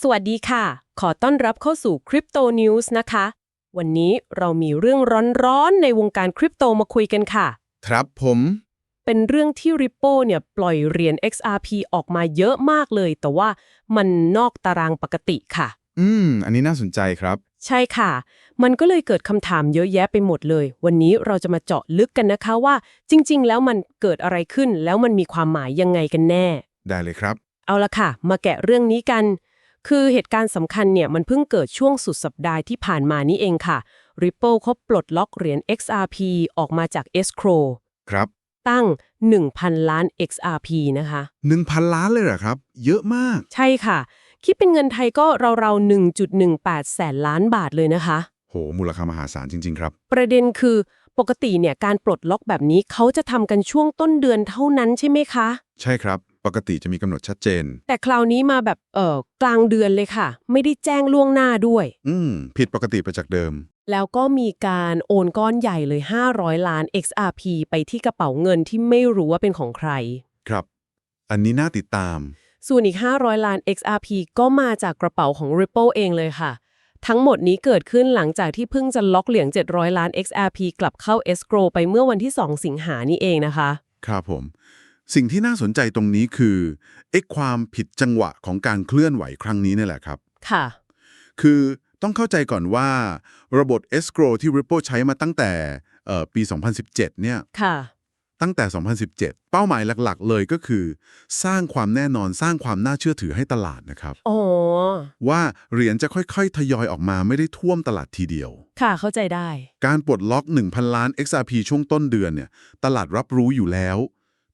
สวัสดีค่ะ ขอต้อนรับเข้าสู่ Crypto News นะคะ วันนี้เรามีเรื่องร้อนๆ ในวงการคริปโตมาคุยกันค่ะ ครับผม เป็นเรื่องที่ Ripple เนี่ยปล่อยเหรียญ XRP ออกมาเยอะมากเลย แต่ว่ามันนอกตารางปกติค่ะ อืม อันนี้น่าสนใจครับ ใช่ค่ะ มันก็เลยเกิดคำถามเยอะแยะไปหมดเลย วันนี้เราจะมาเจาะลึกกันนะคะว่า จริง ๆ แล้วมันเกิดอะไรขึ้นแล้วมันมีความหมายยังไงกันแน่ ได้เลยครับ เอาละค่ะ มาแกะเรื่องนี้กัน คือเหตุการณ์สำคัญเนี่ยมันเพิ่งเกิดช่วงสุดสัปดาห์ที่ผ่านมานี้เองค่ะ Ripple เขาปลดล็อกเหรียญ XRP ออกมาจาก escrow ครับ ตั้ง 1,000 ล้าน XRP นะคะ 1,000 ล้านเลยเหรอครับ เยอะมาก ใช่ค่ะ คิดเป็นเงินไทยก็ราวๆ1.18 แสนล้านบาทเลยนะคะ โห มูลค่ามหาศาลจริง ๆ ครับ ประเด็นคือปกติเนี่ยการปลดล็อกแบบนี้เขาจะทำกันช่วงต้นเดือนเท่านั้นใช่ไหมคะ ใช่ครับ ปกติจะมีกำหนดชัดเจน แต่คราวนี้มาแบบเอ่อกลางเดือนเลยค่ะ ไม่ได้แจ้งล่วงหน้าด้วย อืม ผิดปกติไปจากเดิม แล้วก็มีการโอนก้อนใหญ่เลย 500 ล้าน XRP ไปที่กระเป๋าเงินที่ไม่รู้ว่าเป็นของใคร ครับ อันนี้น่าติดตาม ส่วนอีก 500 ล้าน XRP ก็มาจากกระเป๋าของ Ripple เองเลยค่ะ ทั้งหมดนี้เกิดขึ้นหลังจากที่เพิ่งจะล็อกเหรียญ700 ล้าน XRP กลับเข้า escrow ไปเมื่อวันที่ 2 สิงหานี่เองนะคะ ครับผม สิ่งที่น่าสนใจตรงนี้คือเอ็กความผิดจังหวะของการเคลื่อนไหวครั้งนี้นี่แหละครับ ค่ะ คือต้องเข้าใจก่อนว่า ระบบ escrow ที่ Ripple ใช้มาตั้งแต่เอ่อปี 2017 เนี่ย ค่ะ ตั้งแต่ 2017 เป้าหมายหลัก ๆ เลยก็คือ สร้างความแน่นอนสร้างความน่าเชื่อถือให้ตลาดนะครับอ๋อว่าเหรียญจะค่อยๆ ทยอยออกมาไม่ได้ท่วมตลาดทีเดียว ค่ะ เข้าใจได้ การปลดล็อก 1,000 ล้าน XRP ช่วงต้นเดือนเนี่ย ตลาดรับรู้อยู่แล้ว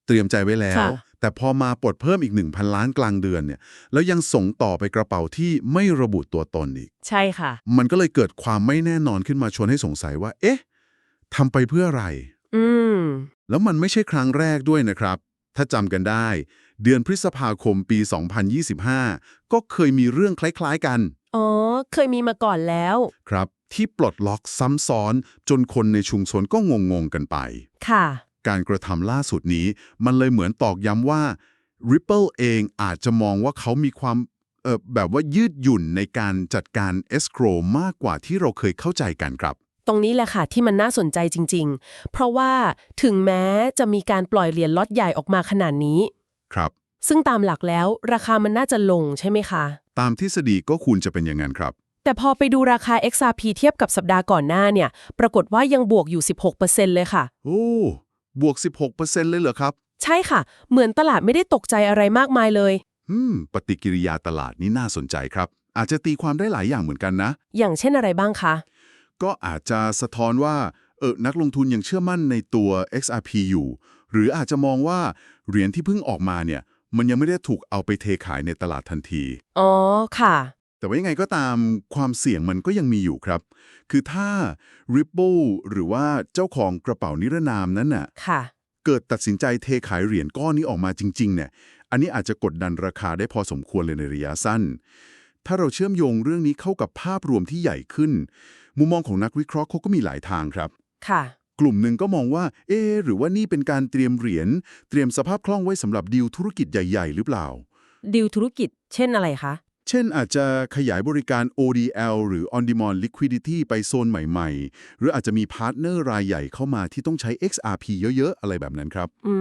เตรียมใจไว้แล้วค่ะแต่พอมาปลดเพิ่มอีก 1,000 ล้านกลางเดือนเนี่ยแล้วยังส่งต่อไปกระเป๋าที่ไม่ระบุตัวตนอีก ใช่ค่ะ มันก็เลยเกิดความไม่แน่นอนขึ้นมาชวนให้สงสัยว่า เอ๊ะทำไปเพื่ออะไร อืม แล้วมันไม่ใช่ครั้งแรกด้วยนะครับ ถ้าจำกันได้ เดือนพฤษภาคมปี 2025 ก็เคยมีเรื่องคล้ายๆกัน อ๋อ เคยมีมาก่อนแล้ว ครับ ที่ปลดล็อกซ้ำซ้อนจนคนในชุมชนก็งงๆกันไป ค่ะ การกระทำล่าสุดนี้ มันเลยเหมือนตอกย้ำว่า Ripple เองอาจจะมองว่าเขามีความเอ่อแบบว่ายืดหยุ่นในการจัดการ escrow มากกว่าที่เราเคยเข้าใจกันครับ ตรงนี้แหละค่ะที่มันน่าสนใจจริง ๆ เพราะว่าถึงแม้จะมีการปล่อยเหรียญล็อตใหญ่ออกมาขนาดนี้ ครับ ซึ่งตามหลักแล้วราคามันน่าจะลงใช่ไหมคะ ตามทฤษฎีก็ควรจะเป็นอย่างนั้นครับ แต่พอไปดูราคา XRP เทียบกับสัปดาห์ก่อนหน้าเนี่ย ปรากฏว่ายังบวกอยู่ 16%เลยค่ะ โอ้ บวก 16%เลยเหรอครับ ใช่ค่ะ เหมือนตลาดไม่ได้ตกใจอะไรมากมายเลย อืม ปฏิกิริยาตลาดนี่น่าสนใจครับ อาจจะตีความได้หลายอย่างเหมือนกันนะ อย่างเช่นอะไรบ้างคะ ก็อาจจะสะท้อนว่า เออนักลงทุนยังเชื่อมั่นในตัว XRP อยู่ หรืออาจจะมองว่าเหรียญที่เพิ่งออกมาเนี่ย มันยังไม่ได้ถูกเอาไปเทขายในตลาดทันที อ๋อค่ะ แต่ว่ายังไงก็ตามความเสี่ยงมันก็ยังมีอยู่ครับ คือถ้า Ripple หรือว่าเจ้าของกระเป๋านิรนามนั้นน่ะค่ะ เกิดตัดสินใจเทขายเหรียญก้อนนี้ออกมาจริงๆเนี่ยอันนี้อาจจะกดดันราคาได้พอสมควรเลยในระยะสั้น ถ้าเราเชื่อมโยงเรื่องนี้เข้ากับภาพรวมที่ใหญ่ขึ้น มุมมองของนักวิเคราะห์เขาก็มีหลายทางครับ ค่ะ กลุ่มหนึ่งก็มองว่า เอ๊ะหรือว่านี่เป็นการเตรียมเหรียญเตรียมสภาพคล่องไว้สำหรับดีลธุรกิจใหญ่ ๆ หรือเปล่า ดิวธุรกิจเช่นอะไรคะ เช่นอาจจะขยายบริการ ODL หรือ On Demand Liquidity ไปโซนใหม่ๆ หรืออาจจะมีพาร์ทเนอร์รายใหญ่เข้ามาที่ต้องใช้ XRP เยอะๆ อะไรแบบนั้นครับ อื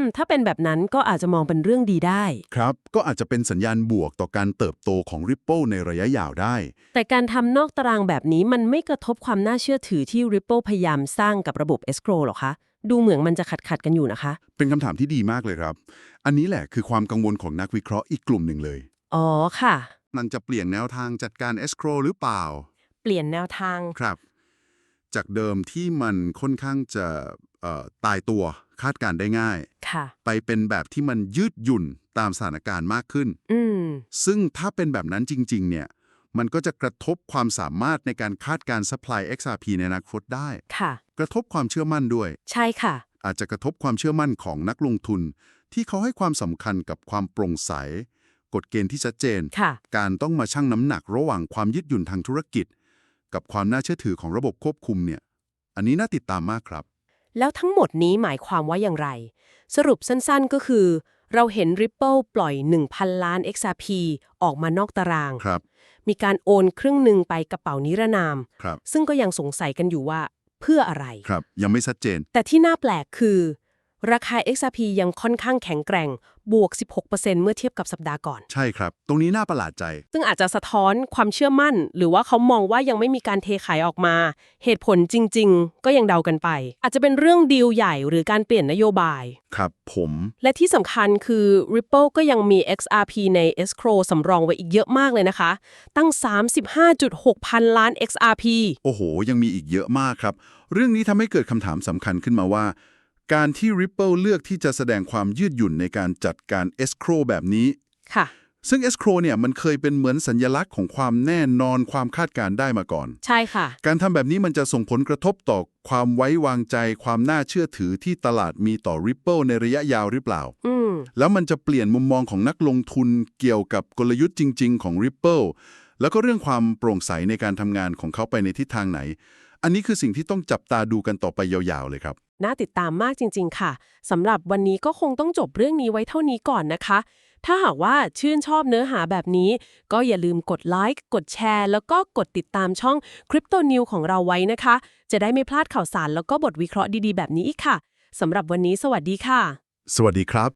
ม ถ้าเป็นแบบนั้นก็อาจจะมองเป็นเรื่องดีได้ ครับ ก็อาจจะเป็นสัญญาณบวกต่อการเติบโตของ Ripple ในระยะยาวได้ แต่การทำนอกตารางแบบนี้มันไม่กระทบความน่าเชื่อถือที่ Ripple พยายามสร้างกับระบบ escrow หรอคะดูเหมือนมันจะขัดขัดๆกันอยู่นะคะ เป็นคำถามที่ดีมากเลยครับ อันนี้แหละคือความกังวลของนักวิเคราะห์อีกกลุ่มหนึ่งเลย อ๋อค่ะ มันจะเปลี่ยนแนวทางจัดการ escrow หรือเปล่า เปลี่ยนแนวทาง ครับ จากเดิมที่มันค่อนข้างจะเอ่อตายตัวคาดการณ์ได้ง่าย ค่ะ ไปเป็นแบบที่มันยืดหยุ่นตามสถานการณ์มากขึ้น อืม ซึ่งถ้าเป็นแบบนั้นจริง ๆ เนี่ย มันก็จะกระทบความสามารถในการคาดการ supply XRP ในอนาคตได้ ค่ะ กระทบความเชื่อมั่นด้วย ใช่ค่ะ อาจจะกระทบความเชื่อมั่นของนักลงทุน ที่เขาให้ความสำคัญกับความโปร่งใส กฎเกณฑ์ที่ชัดเจนค่ะการต้องมาชั่งน้ำหนักระหว่างความยืดหยุ่นทางธุรกิจ กับความน่าเชื่อถือของระบบควบคุมเนี่ย อันนี้น่าติดตามมากครับ แล้วทั้งหมดนี้หมายความว่าอย่างไร สรุปสั้นๆก็คือ เราเห็น Ripple ปล่อย 1,000 ล้าน XRP ออกมานอกตารางครับ มีการโอนครึ่งหนึ่งไปกระเป๋านิรนามครับซึ่งก็ยังสงสัยกันอยู่ว่า เพื่ออะไร ครับ ยังไม่ชัดเจน แต่ที่น่าแปลกคือ ราคา XRP ยังค่อนข้างแข็งแกร่ง บวก 16%เมื่อเทียบกับสัปดาห์ก่อน ใช่ครับ ตรงนี้น่าประหลาดใจ ซึ่งอาจจะสะท้อนความเชื่อมั่น หรือว่าเขามองว่ายังไม่มีการเทขายออกมา เหตุผลจริง ๆ ก็ยังเดากันไป อาจจะเป็นเรื่องดีลใหญ่หรือการเปลี่ยนนโยบาย ครับ ผม และที่สำคัญคือ Ripple ก็ยังมี XRP ใน escrow สำรองไว้อีกเยอะมากเลยนะคะ ตั้ง 35.6 พันล้าน XRP โอ้โห ยังมีอีกเยอะมากครับ เรื่องนี้ทำให้เกิดคำถามสำคัญขึ้นมาว่า การที่ Ripple เลือกที่จะแสดงความยืดหยุ่นในการจัดการ escrow แบบนี้ ค่ะ ซึ่ง escrow เนี่ยมันเคยเป็นเหมือนสัญลักษณ์ของความแน่นอนความคาดการณ์ได้มาก่อน ใช่ค่ะ การทำแบบนี้มันจะส่งผลกระทบต่อความไว้วางใจความน่าเชื่อถือที่ตลาดมีต่อ Ripple ในระยะยาวหรือเปล่า อืม แล้วมันจะเปลี่ยนมุมมองของนักลงทุนเกี่ยวกับกลยุทธ์จริง ๆ ของ Ripple แล้วก็เรื่องความโปร่งใสในการทำงานของเขาไปในทิศทางไหน อันนี้คือสิ่งที่ต้องจับตาดูกันต่อไปยาวๆเลยครับ น่าติดตามมากจริง ๆ ค่ะสำหรับวันนี้ก็คงต้องจบเรื่องนี้ไว้เท่านี้ก่อนนะคะ ถ้าหากว่าชื่นชอบเนื้อหาแบบนี้ ก็อย่าลืมกดไลค์กดแชร์ แล้วก็กดติดตามช่อง Crypto New ของเราไว้นะคะ จะได้ไม่พลาดข่าวสารแล้วก็บทวิเคราะห์ดีๆ แบบนี้อีกค่ะสำหรับวันนี้สวัสดีค่ะ สวัสดีครับ